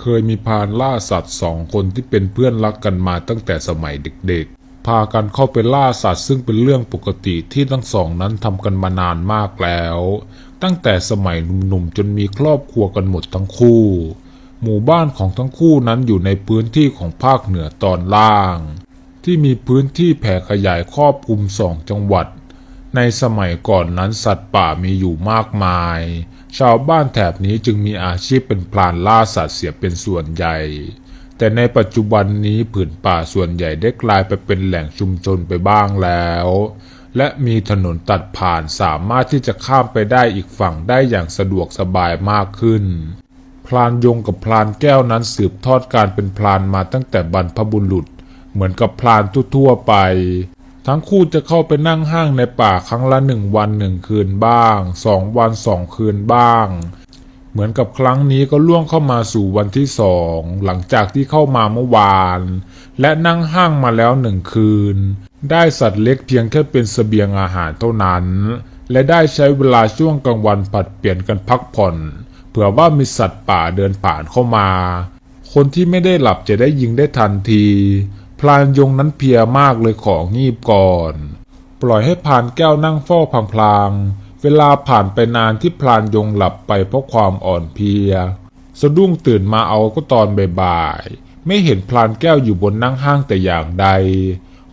เคยมีพานล่าสัตว์สองคนที่เป็นเพื่อนรักกันมาตั้งแต่สมัยเด็กๆ พากันเข้าไปล่าสัตว์ซึ่งเป็นเรื่องปกติที่ทั้งสองนั้นทำกันมานานมากแล้ว ตั้งแต่สมัยหนุ่มๆจนมีครอบครัวกันหมดทั้งคู่ หมู่บ้านของทั้งคู่นั้นอยู่ในพื้นที่ของภาคเหนือตอนล่าง ที่มีพื้นที่แผ่ขยายครอบคลุมสองจังหวัด ในสมัยก่อนนั้นสัตว์ป่ามีอยู่มากมาย ชาวบ้านแถบนี้จึงมีอาชีพเป็นพรานล่าสัตว์เสียเป็นส่วนใหญ่ แต่ในปัจจุบันนี้ผืนป่าส่วนใหญ่ได้กลายไปเป็นแหล่งชุมชนไปบ้างแล้ว และมีถนนตัดผ่านสามารถที่จะข้ามไปได้อีกฝั่งได้อย่างสะดวกสบายมากขึ้นพลานยงกับพลานแก้วนั้นสืบทอดการเป็นพลานมาตั้งแต่บรรพบุรุษ เหมือนกับพลานทั่วๆไป ทั้งคู่จะเข้าไปนั่งห้างในป่าครั้งละหนึ่งวันหนึ่งคืนบ้างสองวันสองคืนบ้าง เหมือนกับครั้งนี้ก็ล่วงเข้ามาสู่วันที่สองหลังจากที่เข้ามาเมื่อวาน และนั่งห้างมาแล้วหนึ่งคืน ได้สัตว์เล็กเพียงแค่เป็นเสบียงอาหารเท่านั้น และได้ใช้เวลาช่วงกลางวันผัดเปลี่ยนกันพักผ่อน เผื่อว่ามีสัตว์ป่าเดินผ่านเข้ามา คนที่ไม่ได้หลับจะได้ยิงได้ทันที พลานยงนั้นเพียมากเลยของีบก่อน ปล่อยให้พลานแก้วนั่งเฝ้าพลางๆ เวลาผ่านไปนานที่พลานยงหลับไปเพราะความอ่อนเพลีย สะดุ้งตื่นมาเอาก็ตอนบ่ายๆ ไม่เห็นพลานแก้วอยู่บนนั่งห้างแต่อย่างใด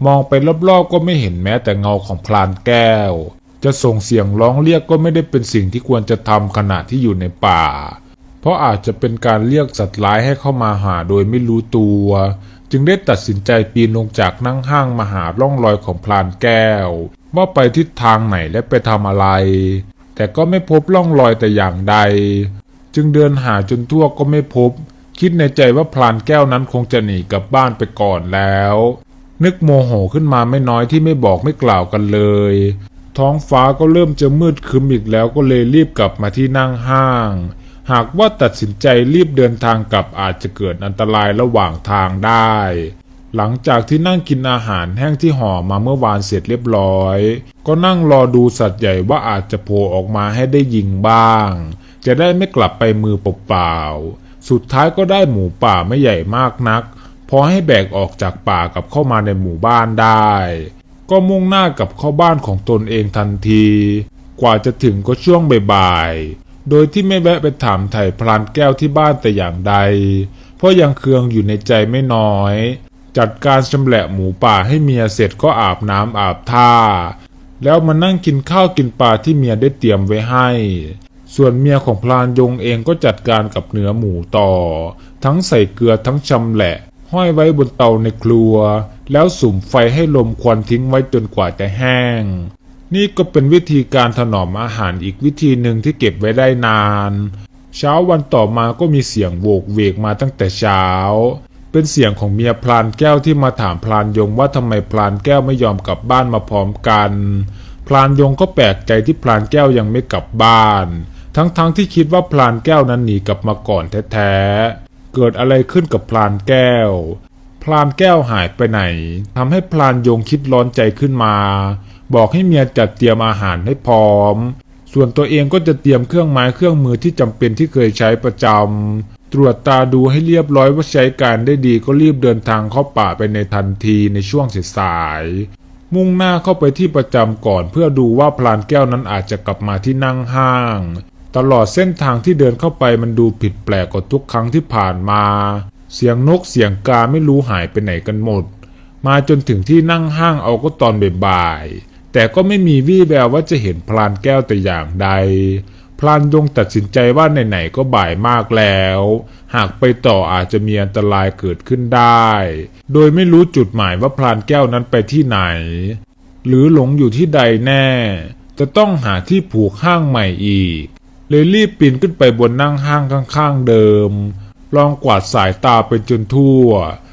มองไปรอบๆก็ไม่เห็นแม้แต่เงาของพลานแก้ว จะส่งเสียงร้องเรียกก็ไม่ได้เป็นสิ่งที่ควรจะทำขณะที่อยู่ในป่า เพราะอาจจะเป็นการเรียกสัตว์ร้ายให้เข้ามาหาโดยไม่รู้ตัว จึงได้ตัดสินใจปีนลงจากนั่งห้างมาหาร่องรอยของพลานแก้ว ว่าไปทิศทางไหนและไปทำอะไร แต่ก็ไม่พบร่องรอยแต่อย่างใด จึงเดินหาจนทั่วก็ไม่พบ คิดในใจว่าพลานแก้วนั้นคงจะหนีกลับบ้านไปก่อนแล้ว นึกโมโหขึ้นมาไม่น้อยที่ไม่บอกไม่กล่าวกันเลย ท้องฟ้าก็เริ่มจะมืดครึมอีกแล้วก็เลยรีบกลับมาที่นั่งห้าง หากว่าตัดสินใจรีบเดินทางกลับอาจจะเกิดอันตรายระหว่างทางได้ หลังจากที่นั่งกินอาหารแห้งที่ห่อมาเมื่อวานเสร็จเรียบร้อย ก็นั่งรอดูสัตว์ใหญ่ว่าอาจจะโผล่ออกมาให้ได้ยิงบ้าง จะได้ไม่กลับไปมือเปล่าๆสุดท้ายก็ได้หมูป่าไม่ใหญ่มากนัก พอให้แบกออกจากป่ากับเข้ามาในหมู่บ้านได้ ก็มุ่งหน้ากับเข้าบ้านของตนเองทันที กว่าจะถึงก็ช่วงบ่ายๆ โดยที่ไม่แวะไปถามไถ่พลานแก้วที่บ้านแต่อย่างใด เพราะยังเคืองอยู่ในใจไม่น้อย จัดการชำแหละหมูป่าให้เมียเสร็จก็อาบน้ำอาบท่า แล้วมานั่งกินข้าวกินปลาที่เมียได้เตรียมไว้ให้ ส่วนเมียของพลานยงเองก็จัดการกับเนื้อหมูต่อ ทั้งใส่เกลือทั้งชำแหละ ห้อยไว้บนเตาในครัว แล้วสุ่มไฟให้ลมควันทิ้งไว้จนกว่าจะแห้ง นี่ก็เป็นวิธีการถนอมอาหารอีกวิธีหนึ่งที่เก็บไว้ได้นาน เช้าวันต่อมาก็มีเสียงโวกเวกมาตั้งแต่เช้า เป็นเสียงของเมียพลานแก้วที่มาถามพลานยงว่าทำไมพลานแก้วไม่ยอมกลับบ้านมาพร้อมกัน พลานยงก็แปลกใจที่พลานแก้วยังไม่กลับบ้าน ทั้งๆทที่คิดว่าพลานแก้วนั้นหนีกลับมาก่อนแท้ๆ เกิดอะไรขึ้นกับพลานแก้ว พลานแก้วหายไปไหนทำให้พลานยงคิดร้อนใจขึ้นมา บอกให้เมียจัดเตรียมอาหารให้พร้อม ส่วนตัวเองก็จะเตรียมเครื่องไม้เครื่องมือที่จำเป็นที่เคยใช้ประจำตรวจตาดูให้เรียบร้อยว่าใช้การได้ดีก็รีบเดินทางเข้าป่าไปในทันทีในช่วงสายมุ่งหน้าเข้าไปที่ประจำก่อนเพื่อดูว่าพลานแก้วนั้นอาจจะกลับมาที่นั่งห้าง ตลอดเส้นทางที่เดินเข้าไปมันดูผิดแปลกกว่าทุกครั้งที่ผ่านมา เสียงนกเสียงกาไม่รู้หายไปไหนกันหมด มาจนถึงที่นั่งห้างเอาก็ตอนบ่าย แต่ก็ไม่มีวี่แววว่าจะเห็นพลานแก้วแต่อย่างใด พลานยงตัดสินใจว่าไหนๆก็บ่ายมากแล้ว หากไปต่ออาจจะมีอันตรายเกิดขึ้นได้ โดยไม่รู้จุดหมายว่าพลานแก้วนั้นไปที่ไหน หรือหลงอยู่ที่ใดแน่ จะต้องหาที่ผูกห้างใหม่อีก เลยรีบปีนขึ้นไปบนนั่งห้างข้างๆเดิม ลองกวาดสายตาไปจนทั่ว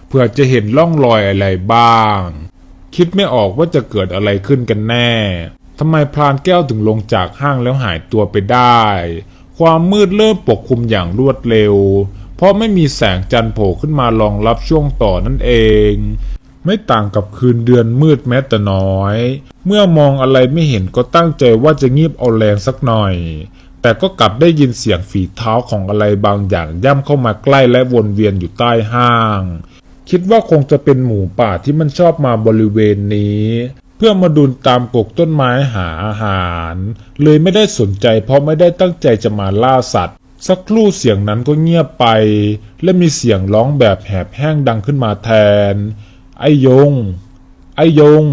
เพื่อจะเห็นร่องรอยอะไรบ้าง คิดไม่ออกว่าจะเกิดอะไรขึ้นกันแน่ทำไมพรานแก้วถึงลงจากห้างแล้วหายตัวไปได้ ความมืดเริ่มปกคลุมอย่างรวดเร็ว เพราะไม่มีแสงจันทร์โผล่ขึ้นมารองรับช่วงต่อนั่นเอง ไม่ต่างกับคืนเดือนมืดแม้แต่น้อย เมื่อมองอะไรไม่เห็นก็ตั้งใจว่าจะงีบเอาแรงสักหน่อย แต่ก็กลับได้ยินเสียงฝีเท้าของอะไรบางอย่างย่ำเข้ามาใกล้และวนเวียนอยู่ใต้ห้าง คิดว่าคงจะเป็นหมูป่าที่มันชอบมาบริเวณนี้ เพื่อมาดุนตามกกต้นไม้หาอาหาร เลยไม่ได้สนใจเพราะไม่ได้ตั้งใจจะมาล่าสัตว์ สักครู่เสียงนั้นก็เงียบไป และมีเสียงร้องแบบแหบแห้งดังขึ้นมาแทน ไอ้ยง ไอ้ยง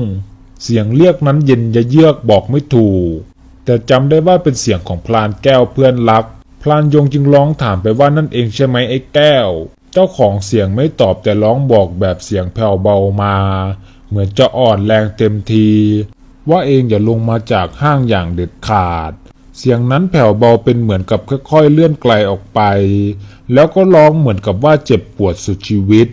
เสียงเรียกนั้นเย็นยะเยือกบอกไม่ถูก แต่จำได้ว่าเป็นเสียงของพลานแก้วเพื่อนรักพลานยงจึงร้องถามไปว่านั่นเองใช่ไหมไอ้แก้ว เจ้าของเสียงไม่ตอบแต่ร้องบอกแบบเสียงแผ่วเบามา เหมือนจะอ่อนแรงเต็มที ว่าเองอย่าลงมาจากห้างอย่างเด็ดขาด เสียงนั้นแผ่วเบาเป็นเหมือนกับค่อยๆเลื่อนไกลออกไป แล้วก็ร้องเหมือนกับว่าเจ็บปวดสุดชีวิต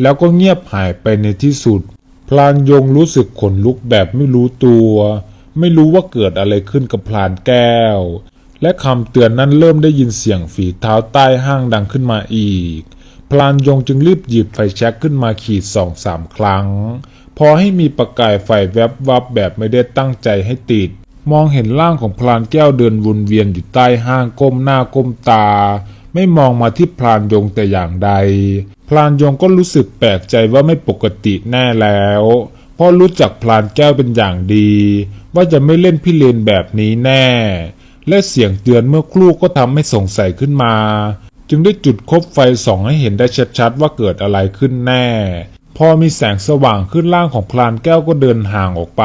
แล้วก็เงียบหายไปในที่สุด พลานยงรู้สึกขนลุกแบบไม่รู้ตัว ไม่รู้ว่าเกิดอะไรขึ้นกับพลานแก้ว และคำเตือนนั้นเริ่มได้ยินเสียงฝีเท้าใต้ห้างดังขึ้นมาอีก พลานยงจึงรีบหยิบไฟแช็กขึ้นมาขีดสองสามครั้ง พอให้มีประกายไฟแวบวับแบบไม่ได้ตั้งใจให้ติด มองเห็นร่างของพลานแก้วเดินวนเวียนอยู่ใต้ห้างก้มหน้าก้มตา ไม่มองมาที่พลานยงแต่อย่างใด พลานยงก็รู้สึกแปลกใจว่าไม่ปกติแน่แล้วเพราะรู้จักพลานแก้วเป็นอย่างดี ว่าจะไม่เล่นพี่เลนแบบนี้แน่ และเสียงเตือนเมื่อครู่ก็ทำให้สงสัยขึ้นมา จึงได้จุดคบไฟส่องให้เห็นได้ชัดๆว่าเกิดอะไรขึ้นแน่ พอมีแสงสว่างขึ้นร่างของพลานแก้วก็เดินห่างออกไป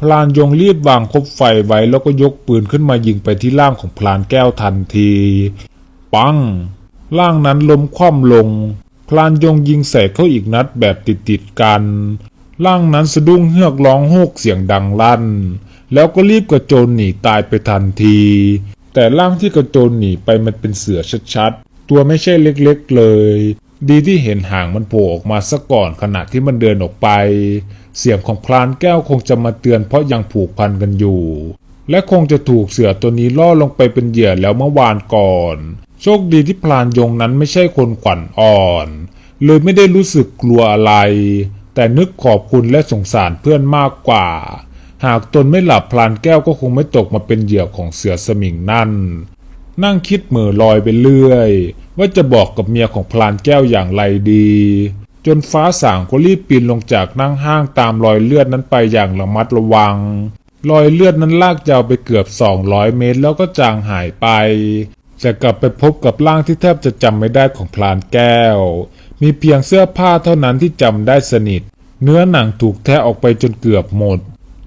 พลานยงรีบวางคบไฟไว้แล้วก็ยกปืนขึ้นมายิงไปที่ร่างของพลานแก้วทันที ปังร่างนั้นล้มคว่ำลง พลานยงยิงใส่เขาอีกนัดแบบติดๆกันร่างนั้นสะดุ้งเฮือกร้องโฮกเสียงดังลั่น แล้วก็รีบกระโจนหนีตายไปทันที แต่ร่างที่กระโจนหนีไปมันเป็นเสือชัดๆ ตัวไม่ใช่เล็กๆเลย ดีที่เห็นหางมันโผล่ออกมาซะก่อนขณะที่มันเดินออกไป เสียงของพลานแก้วคงจะมาเตือนเพราะยังผูกพันกันอยู่ และคงจะถูกเสือตัวนี้ล่อลงไปเป็นเหยื่อแล้วเมื่อวานก่อน โชคดีที่พลานยงนั้นไม่ใช่คนขวัญอ่อน เลยไม่ได้รู้สึกกลัวอะไร แต่นึกขอบคุณและสงสารเพื่อนมากกว่า หากตนไม่หลับพลานแก้วก็คงไม่ตกมาเป็นเหยื่อของเสือสมิงนั่น นั่งคิดเหม่อลอยไปเรื่อย ว่าจะบอกกับเมียของพลานแก้วอย่างไรดี จนฟ้าสางก็รีบปีนลงจากนั่งห้างตามรอยเลือดนั้นไปอย่างระมัดระวัง รอยเลือดนั้นลากยาวไปเกือบ 200 เมตรแล้วก็จางหายไปจะกลับไปพบกับร่างที่แทบจะจำไม่ได้ของพลานแก้ว มีเพียงเสื้อผ้าเท่านั้นที่จำได้สนิท เนื้อหนังถูกแทะออกไปจนเกือบหมด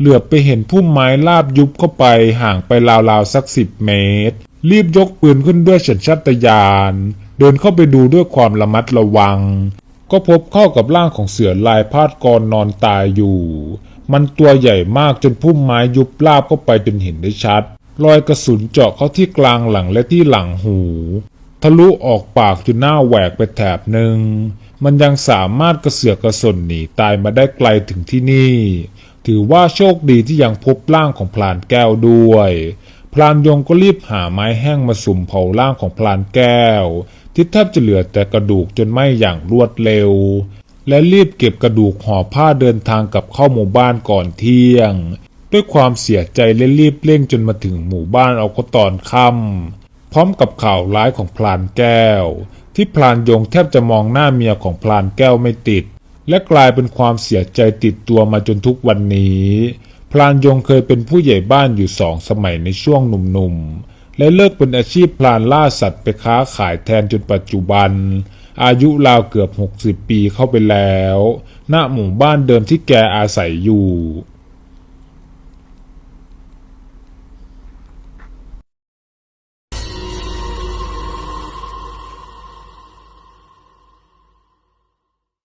เหลือบไปเห็นพุ่มไม้ลาบยุบเข้าไปห่างไปราวๆสักสิบเมตร รีบยกปืนขึ้นด้วยสัญชาตญาณเดินเข้าไปดูด้วยความระมัดระวัง ก็พบเข้ากับร่างของเสือลายพาดกรนอนตายอยู่ มันตัวใหญ่มากจนพุ่มไม้ยุบลาบเข้าไปจนเห็นได้ชัด รอยกระสุนเจาะเข้าที่กลางหลังและที่หลังหู ทะลุออกปากจนหน้าแหวกไปแถบหนึ่ง มันยังสามารถกระเสือกกระสนหนีตายมาได้ไกลถึงที่นี่ ถือว่าโชคดีที่ยังพบร่างของพลานแก้วด้วย พลานยงก็รีบหาไม้แห้งมาสุ่มเผาร่างของพลานแก้ว ที่แทบจะเหลือแต่กระดูกจนไหม้อย่างรวดเร็ว และรีบเก็บกระดูกห่อผ้าเดินทางกลับเข้าหมู่บ้านก่อนเที่ยง ด้วยความเสียใจและรีบเร่งจนมาถึงหมู่บ้านเอาก็ตอนค่ำพร้อมกับข่าวร้ายของพลานแก้ว ที่พลานยงแทบจะมองหน้าเมียของพลานแก้วไม่ติด และกลายเป็นความเสียใจติดตัวมาจนทุกวันนี้ พลานยงเคยเป็นผู้ใหญ่บ้านอยู่สองสมัยในช่วงหนุ่มๆ และเลิกเป็นอาชีพพลานล่าสัตว์ไปค้าขายแทนจนปัจจุบัน อายุราวเกือบ 60 ปีเข้าไปแล้ว ณ หมู่บ้านเดิมที่แกอาศัยอยู่